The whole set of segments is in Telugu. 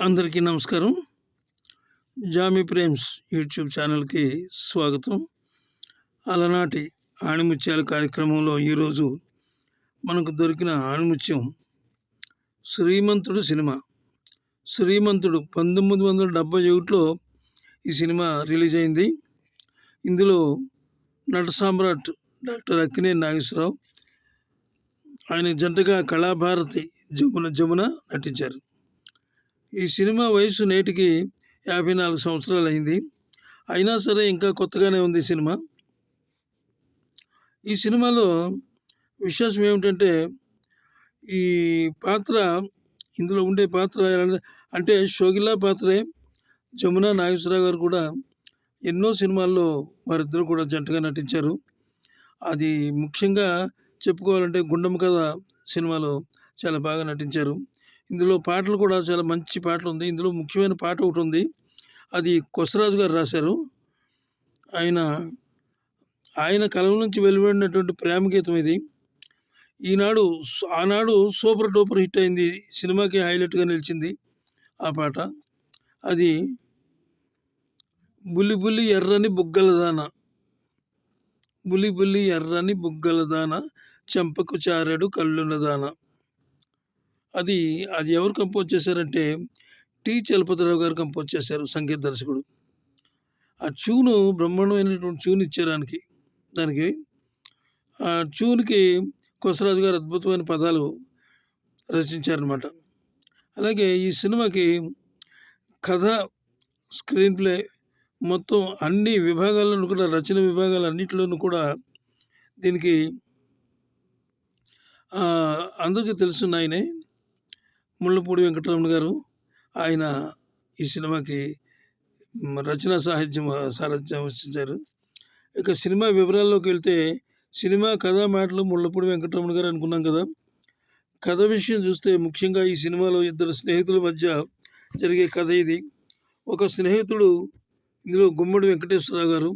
అందరికీ నమస్కారం. జామి ప్రేమ్స్ యూట్యూబ్ ఛానల్కి స్వాగతం. అలనాటి ఆణిముత్యాల కార్యక్రమంలో ఈరోజు మనకు దొరికిన ఆణిముత్యం శ్రీమంతుడు సినిమా. శ్రీమంతుడు పంతొమ్మిది వందల డెబ్బై ఒకటిలో ఈ సినిమా రిలీజ్ అయింది. ఇందులో నట సామ్రాట్ డాక్టర్ అక్కినే నాగేశ్వరరావు ఆయన జంటగా కళాభారతి జమున జమున నటించారు. ఈ సినిమా వయసు నేటికి యాభై నాలుగు సంవత్సరాలు అయింది. అయినా సరే ఇంకా కొత్తగానే ఉంది సినిమా. ఈ సినిమాలో విశేషం ఏమిటంటే ఈ పాత్ర ఇందులో ఉండే పాత్ర అంటే షోగిలా పాత్రే జమున నాగేశ్వరరావు గారు కూడా ఎన్నో సినిమాల్లో వారిద్దరూ కూడా జంటగా నటించారు. అది ముఖ్యంగా చెప్పుకోవాలంటే గుండమ్మ కథ సినిమాలో చాలా బాగా నటించారు. ఇందులో పాటలు కూడా చాలా మంచి పాటలు ఉంది. ఇందులో ముఖ్యమైన పాట ఒకటి ఉంది. అది కొసరాజు గారు రాశారు. ఆయన ఆయన కలం నుంచి వెలువడినటువంటి ప్రేమ గీతం ఇది. ఈనాడు ఆనాడు సూపర్ డూపర్ హిట్ అయింది. సినిమాకి హైలైట్గా నిలిచింది ఆ పాట. అది బుల్లి బుల్లి ఎర్రని బుగ్గల దాన బుల్లి బుల్లి ఎర్రని బుగ్గల దాన చెంపకు చారెడు కళ్ళున్న దాన. అది అది ఎవరు కంపోజ్ చేశారంటే టి. చలపతిరావు గారు కంపోజ్ చేశారు సంగీత దర్శకుడు. ఆ ట్యూను బ్రహ్మాండమైనటువంటి ట్యూన్ ఇచ్చేదానికి దానికి దానికి ఆ ట్యూన్కి కొసరాజు గారు అద్భుతమైన పదాలు రచించారనమాట అలాగే ఈ సినిమాకి కథ స్క్రీన్ ప్లే మొత్తం అన్ని విభాగాలను కూడా రచన విభాగాలు అన్నింటిలోనూ కూడా దీనికి అందరికీ తెలుసున్న ఆయనే ముళ్ళపూడి వెంకటరమణ గారు ఆయన ఈ సినిమాకి రచనా సాహిత్యం సారథ్యం వహించారు. ఇక సినిమా వివరాల్లోకి వెళ్తే సినిమా కథ మాటలు ముళ్ళపూడి వెంకటరమణ గారు అనుకున్నాం కదా. కథ విషయం చూస్తే ముఖ్యంగా ఈ సినిమాలో ఇద్దరు స్నేహితుల మధ్య జరిగే కథ ఇది. ఒక స్నేహితుడు ఇందులో గుమ్మడి వెంకటేశ్వరరావు గారు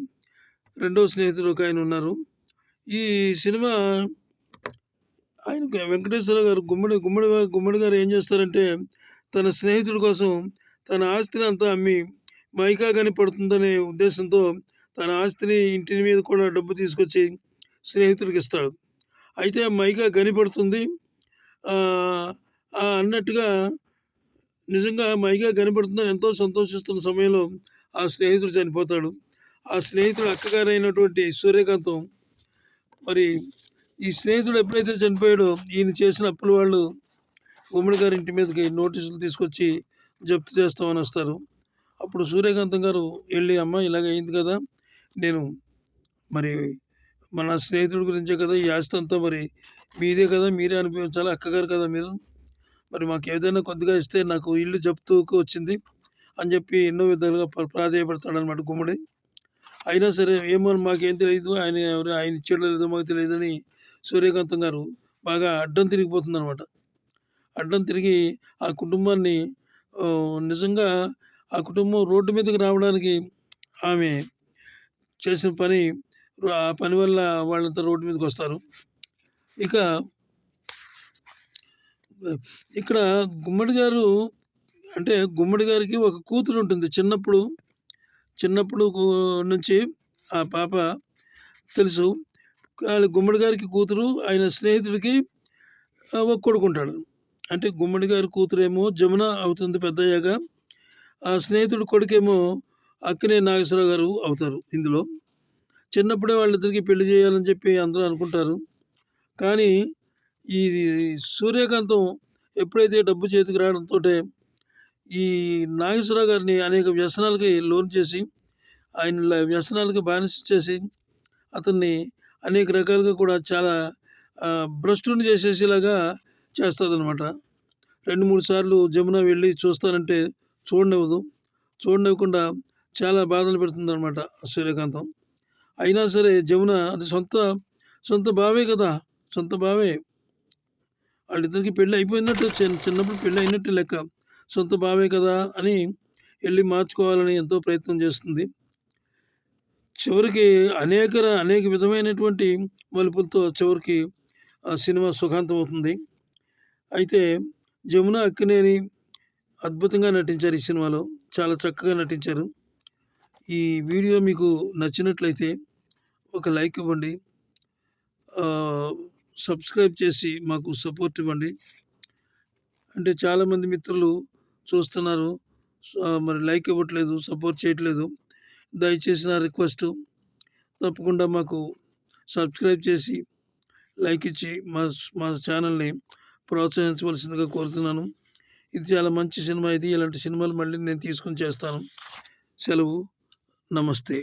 రెండో స్నేహితుడు ఒక ఆయన ఉన్నారు. ఈ సినిమా ఆయన వెంకటేశ్వర గారు గుమ్మడి గుమ్మడి గుమ్మడి గారు ఏం చేస్తారంటే తన స్నేహితుడి కోసం తన ఆస్తిని అంతా అమ్మి మైకా కనిపడుతుందనే ఉద్దేశంతో తన ఆస్తిని ఇంటి మీద కూడా డబ్బు తీసుకొచ్చి స్నేహితుడికి ఇస్తాడు. అయితే మైకా కనిపడుతుంది అన్నట్టుగా నిజంగా మైగా కనపడుతుందని ఎంతో సంతోషిస్తున్న సమయంలో ఆ స్నేహితుడు చనిపోతాడు. ఆ స్నేహితుడు అక్కగారైనటువంటి సూర్యకాంతం మరి ఈ స్నేహితుడు ఎప్పుడైతే చనిపోయాడో ఈయన చేసిన అప్పుల వాళ్ళు గుమ్మడి గారి ఇంటి మీదకి నోటీసులు తీసుకొచ్చి జప్తు చేస్తామని వస్తారు. అప్పుడు సూర్యకాంతం గారు వెళ్ళి అమ్మ ఇలాగ అయింది కదా నేను మరి మన స్నేహితుడి గురించే కదా ఈ ఆస్తి అంతా మరి మీదే కదా మీరే అనిపించాలి అక్కగారు కదా మీరు? మరి మాకు ఏదైనా కొద్దిగా ఇస్తే నాకు ఇల్లు జప్తుకు వచ్చింది. అని చెప్పి ఎన్నో విధాలుగా ప్రాధాయపడతాడు అనమాట గుమ్మడి. అయినా సరే ఏమో మాకేం తెలియదు ఆయన ఎవరు ఆయన ఇచ్చాడో లేదో మాకు తెలియదని సూర్యకాంతం గారు బాగా అడ్డం తిరిగిపోతుంది అనమాట అడ్డం తిరిగి ఆ కుటుంబాన్ని నిజంగా ఆ కుటుంబం రోడ్డు మీదకి రావడానికి ఆమె చేసిన పని ఆ పని వల్ల వాళ్ళంతా రోడ్డు మీదకి వస్తారు. ఇక ఇక్కడ గుమ్మడి గారు అంటే గుమ్మడి గారికి ఒక కూతురు ఉంటుంది చిన్నప్పుడు చిన్నప్పుడు నుంచి ఆ పాప తెలుసు. వాళ్ళ గుమ్మడి గారికి కూతురు ఆయన స్నేహితుడికి ఒక కొడుకుంటాడు. అంటే గుమ్మడి గారి కూతురేమో జమున అవుతుంది పెద్దయ్యాక. ఆ స్నేహితుడి కొడుకేమో అక్కినే నాగేశ్వరరావు గారు అవుతారు ఇందులో. చిన్నప్పుడే వాళ్ళిద్దరికి పెళ్ళి చేయాలని చెప్పి అందరూ అనుకుంటారు. కానీ ఈ సూర్యకాంతం ఎప్పుడైతే డబ్బు చేతికి రావడంతో ఈ నాగేశ్వరరావు గారిని అనేక వ్యసనాలకి లోన్ చేసి ఆయన వ్యసనాలకి బానిస చేసి అతన్ని అనేక రకాలుగా కూడా చాలా భ్రష్టుని చేసేసేలాగా చేస్తుందన్నమాట రెండు మూడు సార్లు జమున వెళ్ళి చూస్తానంటే చూడనివ్వదు. చూడనివ్వకుండా చాలా బాధలు పెడుతుందన్నమాట సూర్యకాంతం. అయినా సరే జమున అది సొంత సొంత బావే కదా సొంత బావే. వాళ్ళిద్దరికి పెళ్ళి అయిపోయినట్టు చిన్నప్పుడు పెళ్ళి అయినట్టు లెక్క. సొంత బావే కదా అని వెళ్ళి మార్చుకోవాలని ఎంతో ప్రయత్నం చేస్తుంది చివరికి అనేక అనేక విధమైనటువంటి మలుపులతో చివరికి ఆ సినిమా సుఖాంతం అవుతుంది. అయితే జమున అక్కినేని అద్భుతంగా నటించారు ఈ సినిమాలో. చాలా చక్కగా నటించారు. ఈ వీడియో మీకు నచ్చినట్లయితే ఒక లైక్ ఇవ్వండి. సబ్స్క్రైబ్ చేసి మాకు సపోర్ట్ ఇవ్వండి. అంటే చాలామంది మిత్రులు చూస్తున్నారు. మరి లైక్ ఇవ్వట్లేదు. సపోర్ట్ చేయట్లేదు. దయచేసి నా రిక్వెస్ట్ తప్పకుండా మాకు సబ్స్క్రైబ్ చేసి లైక్ ఇచ్చి మా మా ఛానల్‌ని ప్రోత్సహించవలసిందిగా కోరుతున్నాను. ఇది చాలా మంచి సినిమా ఇది. ఇలాంటి సినిమాలు మళ్ళీ నేను తీసుకొని చేస్తాను. సెలవు. నమస్తే.